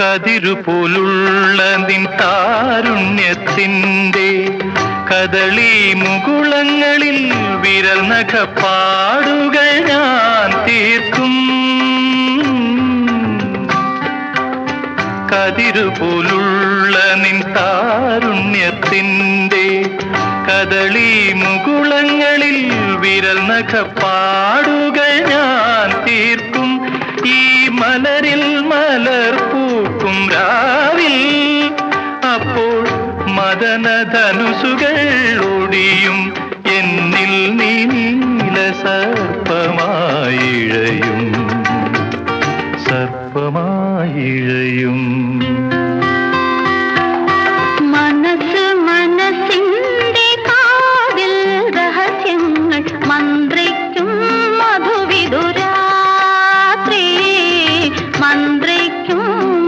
കതിരു പോലുള്ള നിൻ താരുണ്യത്തിന്റെ കദളി മുകുളങ്ങളിൽ വിരൽ നഖപ്പാടുകൾ ഞാൻ തീർക്കും. കതിരു പോലുള്ള നിൻ താരുണ്യത്തിന്റെ കദളി മുകുളങ്ങളിൽ വിരൽ നഖപ്പാടുകൾ ഞാൻ തീർക്കും. ഈ മലരിൽ മലർ പൂക്കും രാവിൽ അപ്പോൾ മദനധനുസുകൾ ഒടിയും എന്നിൽ നീല സർപ്പമായിഴയും. സർപ്പമായിഴയും.